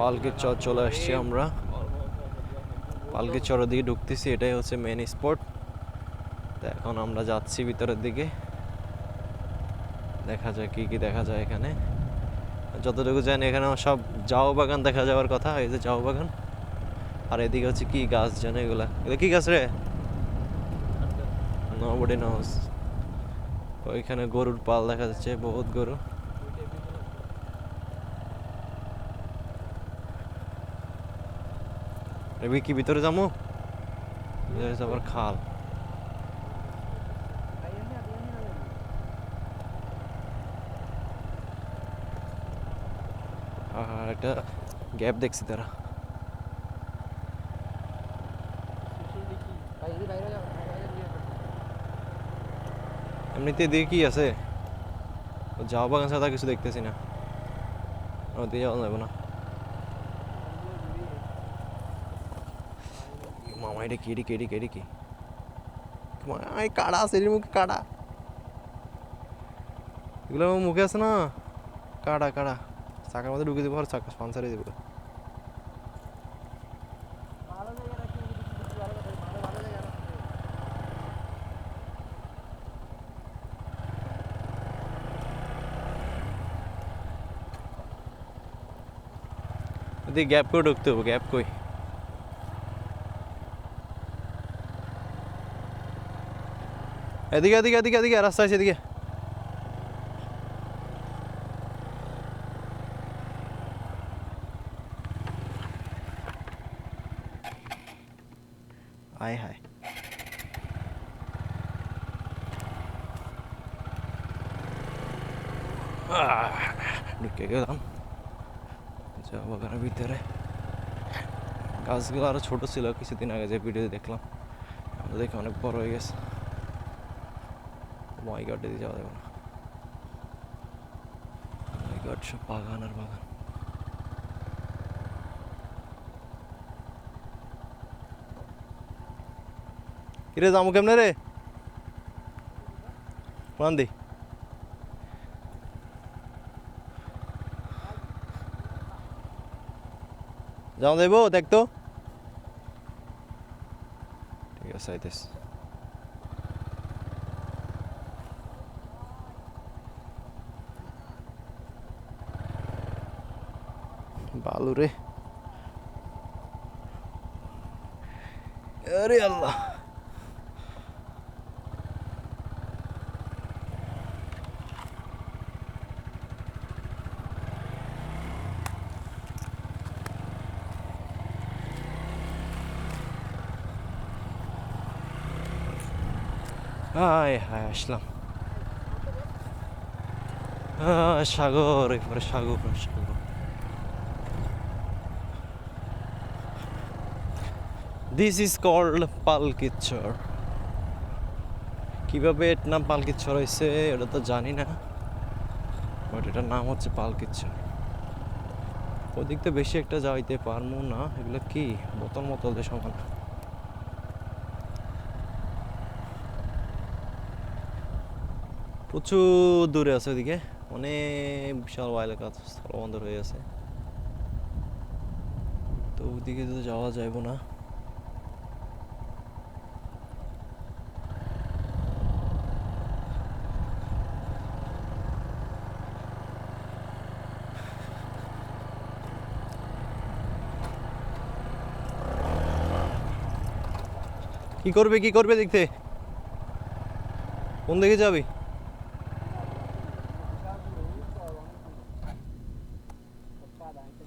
পালকির চর চলে আসছি আমরা। পালকির চরের দিকে ঢুকতেছি, এটাই হচ্ছে মেন স্পট তো এখন আমরা যাচ্ছি ভিতরের দিকে। দেখা যায় কি কি দেখা যায় এখানে। যতটুকু জানি এখানে সব জাও বাগান দেখা যাওয়ার কথা, এই যে জাও বাগান। আর এদিকে হচ্ছে কি গাছ জানে এগুলা? এগুলো কি গাছ রে? নবডি নোস ওইখানে গরুর পাল দেখা যাচ্ছে, বহুত গরু। রবি কি ভিতরে যাব আবার খাল আর একটা গ্যাপ দেখছি তারা এমনিতে দিয়ে কি আছে ও যাওয়া বাগান ছাড়া কিছু দেখতেছি না ও দিয়ে যাওয়া যাবে না মামা এটা কি কি কি কি মাই কাড়া এর মুখে কাড়া এগুলো মুখে আছে না? কাড়া কাড়া। চাকার মধ্যে ঢুকে দেবো আর চাকা স্পন্সারে দেবো। এদিকে গ্যাপ করে ঢুকতে হবে গ্যাপ কই? এদিকে এদিকে এদিকে এদিকে রাস্তা আছে এদিকে আয় হায় আহ, ঢুকে গেলাম চা বাগানের ভিতরে গাছগুলো আরও ছোট ছিল কিছুদিন আগে যে ভিডিও দেখলাম আমরা দেখে অনেক বড় হয়ে গেছে মাই গড দিয়ে যাওয়া যাবে না। মাই গড সব বাগান আর বাগান। কিরে যাব কেমনে রে? কোন দি যাওয়া যাইব দেখতো ঠিক আছে, আইতেছ। বালু রে আরে আল্লাহ। হায় হায় আসলাম। সাগর একবারে Sagar Sagar. This is called পালকিচ্ছর কীভাবে এর নাম পালকিচ্ছর হয়েছে, এটা তো জানি না বাট এটার নাম হচ্ছে পালকিচ্ছর ওদিক তো বেশি একটা যাইতে পারব না, এগুলো কি? বোতল মতল দিয়ে সমান। প্রচুর দূরে আছে ওদিকে, অনেক বিশাল এলাকা স্থলবন্দর হয়ে আছে। তো ওদিকে তো যাওয়া যাইব না। কি করবে কি করবে দেখতে? কোন দিকে যাবি?